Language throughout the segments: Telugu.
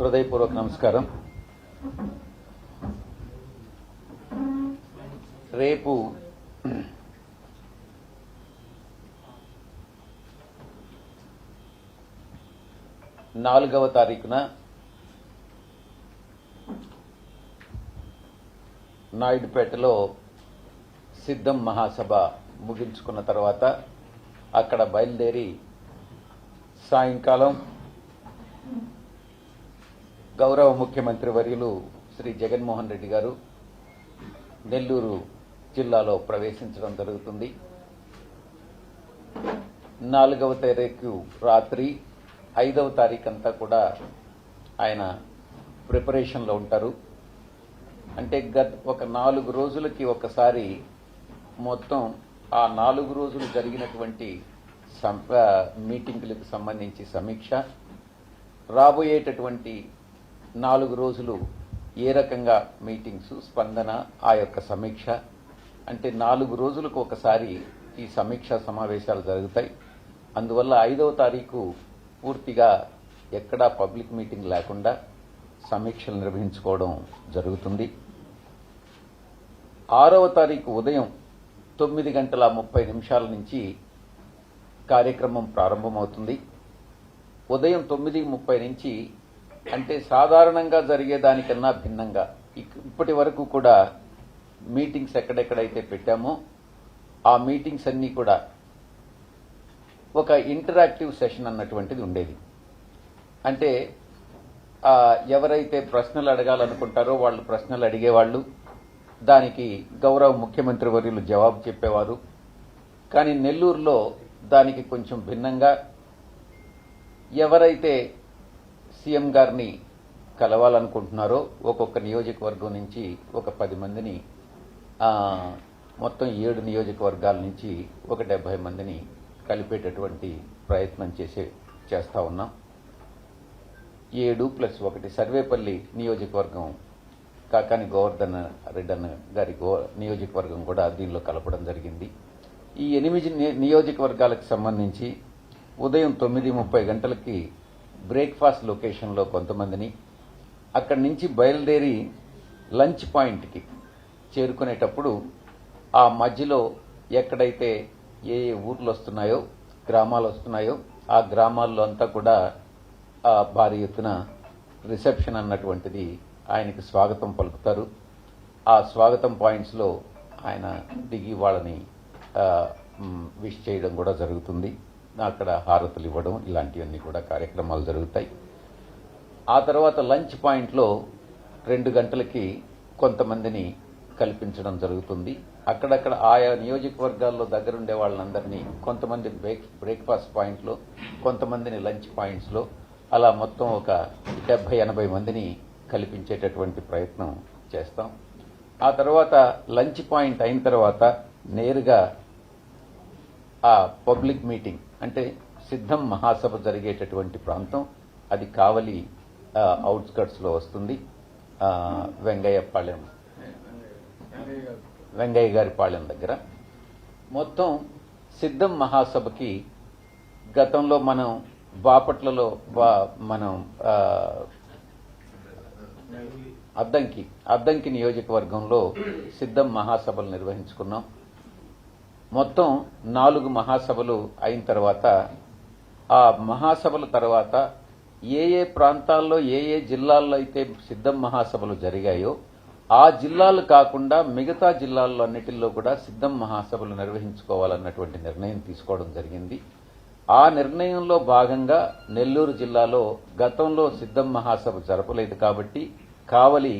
హృదయపూర్వక నమస్కారం. రేపు నాలుగవ తారీఖున నాయుడుపేటలో సిద్ధం మహాసభ ముగించుకున్న తర్వాత అక్కడ బయలుదేరి సాయంకాలం గౌరవ ముఖ్యమంత్రి వర్యులు శ్రీ జగన్మోహన్ రెడ్డి గారు నెల్లూరు జిల్లాలో ప్రవేశించడం జరుగుతుంది. నాలుగవ తారీఖు రాత్రి ఐదవ తారీఖు అంతా కూడా ఆయన ప్రిపరేషన్లో ఉంటారు. అంటే గత ఒక నాలుగు రోజులకి ఒకసారి మొత్తం ఆ నాలుగు రోజులు జరిగినటువంటి మీటింగులకు సంబంధించి సమీక్ష రాబోయేటటువంటి నాలుగు రోజులు ఏ రకంగా మీటింగ్స్ స్పందన ఆ యొక్క సమీక్ష? అంటే నాలుగు రోజులకు ఒకసారి ఈ సమీక్ష సమావేశాలు జరుగుతాయి. అందువల్ల ఐదవ తారీఖు పూర్తిగా ఎక్కడా పబ్లిక్ మీటింగ్ లేకుండా సమీక్షలు నిర్వహించుకోవడం జరుగుతుంది. ఆరవ తారీఖు ఉదయం తొమ్మిది గంటల ముప్పై నిమిషాల నుంచి కార్యక్రమం ప్రారంభమవుతుంది. ఉదయం తొమ్మిది ముప్పై నుంచి అంటే సాధారణంగా జరిగే దానికన్నా భిన్నంగా. ఇక్- ఇప్పటి వరకు కూడా మీటింగ్స్ ఎక్కడెక్కడైతే పెట్టామో ఆ మీటింగ్స్ అన్నీ కూడా ఒక ఇంటరాక్టివ్ సెషన్ అన్నటువంటిది ఉండేది. అంటే ఎవరైతే ప్రశ్నలు అడగాలనుకుంటారో వాళ్ళు ప్రశ్నలు అడిగేవాళ్ళు దానికి గౌరవ ముఖ్యమంత్రి వర్యులు జవాబు చెప్పేవారు. కానీ నెల్లూరులో దానికి కొంచెం భిన్నంగా ఎవరైతే సీఎం గారిని కలవాలనుకుంటున్నారో ఒక్కొక్క నియోజకవర్గం నుంచి ఒక పది మందిని మొత్తం ఏడు నియోజకవర్గాల నుంచి ఒక డెబ్బై మందిని కలిపేటటువంటి ప్రయత్నం చేసే చేస్తా ఉన్నాం. ఏడు ప్లస్ ఒకటి సర్వేపల్లి నియోజకవర్గం కాకాని గోవర్ధన్ రెడ్డన్ గారి గో నియోజకవర్గం కూడా దీనిలో కలపడం జరిగింది. ఈ ఎనిమిది నియోజకవర్గాలకు సంబంధించి ఉదయం తొమ్మిది ముప్పై గంటలకి బ్రేక్ఫాస్ట్ లొకేషన్లో కొంతమందిని అక్కడి నుంచి బయలుదేరి లంచ్ పాయింట్కి చేరుకునేటప్పుడు ఆ మధ్యలో ఎక్కడైతే ఏ ఏ ఊర్లు వస్తున్నాయో గ్రామాలు వస్తున్నాయో ఆ గ్రామాల్లో అంతా కూడా ఆ భారీ ఎత్తున రిసెప్షన్ అన్నటువంటిది ఆయనకి స్వాగతం పలుకుతారు. ఆ స్వాగతం పాయింట్స్లో ఆయన దిగి వాళ్ళని విష్ చేయడం కూడా జరుగుతుంది. అక్కడ హారతులు ఇవ్వడం ఇలాంటివన్నీ కూడా కార్యక్రమాలు జరుగుతాయి. ఆ తర్వాత లంచ్ పాయింట్లో రెండు గంటలకి కొంతమందిని కల్పించడం జరుగుతుంది. అక్కడక్కడ ఆయా నియోజకవర్గాల్లో దగ్గరుండే వాళ్ళందరినీ కొంతమంది బ్రేక్ బ్రేక్ఫాస్ట్ పాయింట్లో కొంతమందిని లంచ్ పాయింట్స్లో అలా మొత్తం ఒక డెబ్బై ఎనభై మందిని కల్పించేటటువంటి ప్రయత్నం చేస్తాం. ఆ తర్వాత లంచ్ పాయింట్ అయిన తర్వాత నేరుగా ఆ పబ్లిక్ మీటింగ్ అంటే సిద్ధం మహాసభ జరిగేటటువంటి ప్రాంతం. అది కావలి అవుట్స్కట్స్లో వస్తుంది వెంగయ్యపాళెం వెంగయ్య పాలెం వెంగయ్య గారి పాలెం దగ్గర. మొత్తం సిద్ధం మహాసభకి గతంలో మనం బాపట్లలో బా- మనం అద్దంకి అద్దంకి నియోజకవర్గంలో సిద్ధం మహాసభలు నిర్వహించుకున్నాం. మొత్తం నాలుగు మహాసభలు అయిన తర్వాత ఆ మహాసభల తర్వాత ఏ ఏ ప్రాంతాల్లో ఏ ఏ జిల్లాల్లో అయితే సిద్ధం మహాసభలు జరిగాయో ఆ జిల్లాలు కాకుండా మిగతా జిల్లాల్లో అన్నిటిల్లో కూడా సిద్ధం మహాసభలు నిర్వహించుకోవాలన్నటువంటి నిర్ణయం తీసుకోవడం జరిగింది. ఆ నిర్ణయంలో భాగంగా నెల్లూరు జిల్లాలో గతంలో సిద్ధం మహాసభ జరపలేదు కాబట్టి కావలి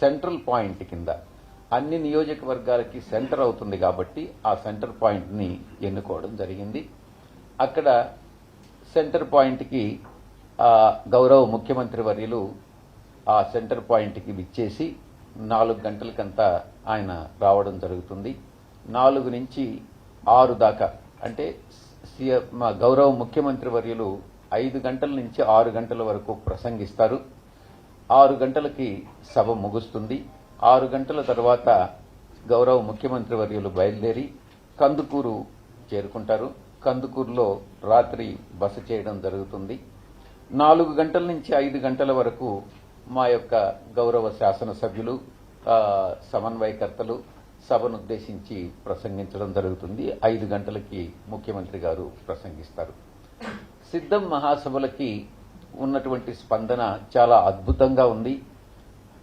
సెంట్రల్ పాయింట్ కింద అన్ని నియోజకవర్గాలకి సెంటర్ అవుతుంది కాబట్టి ఆ సెంటర్ పాయింట్ని ఎన్నుకోవడం జరిగింది. అక్కడ సెంటర్ పాయింట్కి గౌరవ ముఖ్యమంత్రి వర్యులు ఆ సెంటర్ పాయింట్కి విచ్చేసి నాలుగు గంటలకంతా ఆయన రావడం జరుగుతుంది. నాలుగు నుంచి ఆరు దాకా అంటే సీఎం మా గౌరవ ముఖ్యమంత్రి వర్యులు ఐదు గంటల నుంచి ఆరు గంటల వరకు ప్రసంగిస్తారు. ఆరు గంటలకి సభ ముగుస్తుంది. ఆరు గంటల తర్వాత గౌరవ ముఖ్యమంత్రి వర్యులు బయలుదేరి కందుకూరు చేరుకుంటారు. కందుకూరులో రాత్రి బస చేయడం జరుగుతుంది. నాలుగు గంటల నుంచి ఐదు గంటల వరకు మా యొక్క గౌరవ శాసనసభ్యులు సమన్వయకర్తలు సభను ఉద్దేశించి ప్రసంగించడం జరుగుతుంది. ఐదు గంటలకి ముఖ్యమంత్రి గారు ప్రసంగిస్తారు. సిద్ధం మహాసభలకి ఉన్నటువంటి స్పందన చాలా అద్భుతంగా ఉంది.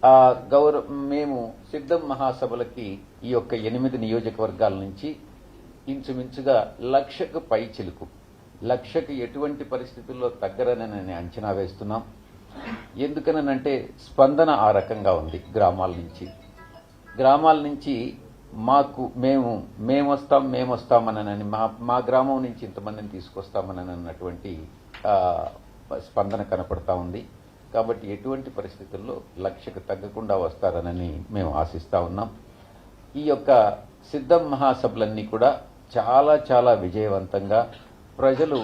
ఆ గౌరవ మేము సిద్ధం మహాసభలకి ఈ యొక్క ఎనిమిది నియోజకవర్గాల నుంచి ఇంచుమించుగా లక్షకు పై చిలుకు. లక్షకు ఎటువంటి పరిస్థితుల్లో తగ్గరనని అంచనా వేస్తున్నాం. ఎందుకనంటే స్పందన ఆ రకంగా ఉంది గ్రామాల నుంచి. గ్రామాల నుంచి మాకు మేము మేము వస్తాం మేము మా మా గ్రామం నుంచి ఇంతమందిని తీసుకొస్తామని అన్నటువంటి స్పందన కనపడతా ఉంది. కాబట్టి ఎటువంటి పరిస్థితుల్లో లక్ష్యకు తగ్గకుండా వస్తారనని మేము ఆశిస్తూ ఉన్నాం. ఈ యొక్క సిద్ధం మహాసభలన్నీ కూడా చాలా చాలా విజయవంతంగా ప్రజలు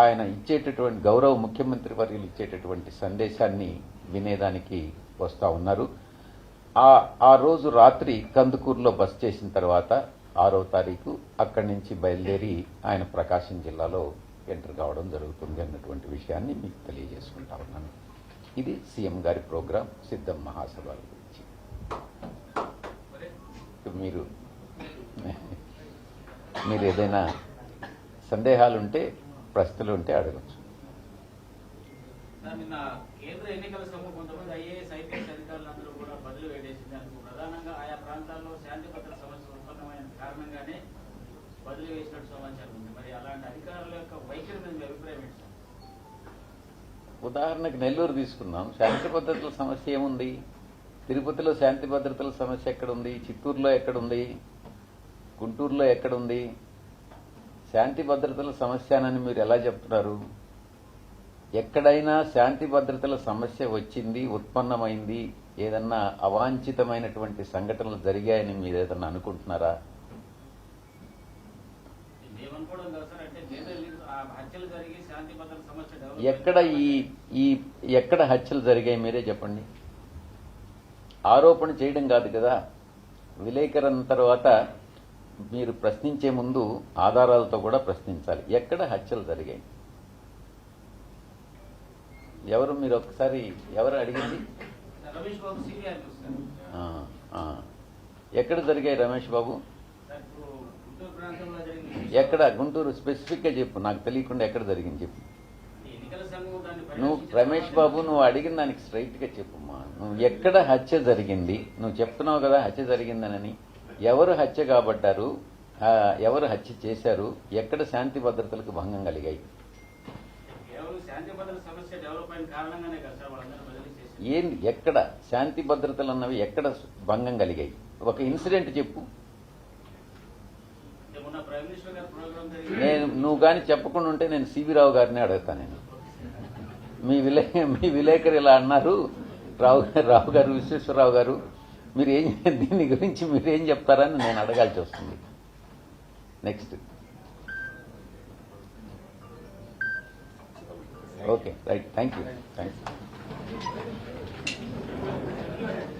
ఆయన ఇచ్చేటటువంటి గౌరవ ముఖ్యమంత్రి వర్యులు ఇచ్చేటటువంటి సందేశాన్ని వినేదానికి వస్తూ ఉన్నారు. ఆ ఆ రోజు రాత్రి కందుకూరులో బస్ చేసిన తర్వాత ఆరో తారీఖు అక్కడి నుంచి బయలుదేరి ఆయన ప్రకాశం జిల్లాలో ఎంటర్ కావడం జరుగుతుంది అన్నటువంటి విషయాన్ని మీకు తెలియజేసుకుంటా ఉన్నాను. ఇది సీఎం గారి ప్రోగ్రాం సిద్ధం మహాసభల. గురించి మీరు మీరు ఏదైనా సందేహాలు ఉంటే ప్రశ్నలు ఉంటే అడగచ్చు. సార్, నిన్న కేంద్ర ఎన్నికల సంఘం కొంతమంది ఐఏఎస్ ఐపీఎస్ అధికారులందరూ కూడా బదులు వేసేసింది అందుకు ప్రధానంగా ఆయా ప్రాంతాల్లో శాంతి భద్రత సమస్య ఉత్పన్నమైన కారణంగానే బదిలీ వేసినట్టు సమాచారం ఉంది. మరి అలాంటి అధికారుల యొక్క వైఖరి మీద ఉదాహరణకు నెల్లూరు తీసుకుందాం. శాంతి భద్రతల సమస్య ఏముంది? తిరుపతిలో శాంతి భద్రతల సమస్య ఎక్కడుంది? చిత్తూరులో ఎక్కడుంది? గుంటూరులో ఎక్కడుంది? శాంతి భద్రతల సమస్య అని మీరు ఎలా చెప్తున్నారు? ఎక్కడైనా శాంతి భద్రతల సమస్య వచ్చింది ఉత్పన్నమైంది ఏదన్నా అవాంఛితమైనటువంటి సంఘటనలు జరిగాయని మీరు ఏదన్నా అనుకుంటున్నారా? ఎక్కడ ఈ ఈ ఎక్కడ హత్యలు జరిగాయి మీరే చెప్పండి. ఆరోపణ చేయడం కాదు కదా. విలేకరణ తర్వాత మీరు ప్రశ్నించే ముందు ఆధారాలతో కూడా ప్రశ్నించాలి. ఎక్కడ హత్యలు జరిగాయి? ఎవరు మీరు ఒకసారి ఎవరు అడిగింది. ఎక్కడ జరిగాయి రమేష్ బాబు? ఎక్కడ గుంటూరు స్పెసిఫిక్గా చెప్పు నాకు తెలియకుండా ఎక్కడ జరిగింది చెప్పు. నువ్వు రమేష్ బాబు నువ్వు అడిగిన దానికి స్ట్రైట్గా చెప్పుమా నువ్వు ఎక్కడ హత్య జరిగింది? నువ్వు చెప్తున్నావు కదా హత్య జరిగిందనని. ఎవరు హత్య కాబడ్డారు? ఎవరు హత్య చేశారు? ఎక్కడ శాంతి భద్రతలకు భంగం కలిగాయి? ఏం ఎక్కడ? శాంతి భద్రతలు అన్నవి ఎక్కడ భంగం కలిగాయి? ఒక ఇన్సిడెంట్ చెప్పు అంటే మొన్న ప్రైమ్ మినిస్టర్ గారి ప్రోగ్రామ్ జరిగింది నేను నువ్వు కానీ చెప్పకుండా ఉంటే నేను సివి రావు గారిని అడుగుతాను నేను. మీ విలే మీ విలేకరు ఇలా అన్నారు. రావు రావు గారు విశ్వేశ్వరరావు గారు మీరు ఏం దీని గురించి మీరేం చెప్తారని నేను అడగాల్సి వస్తుంది. Next okay right thank you thank you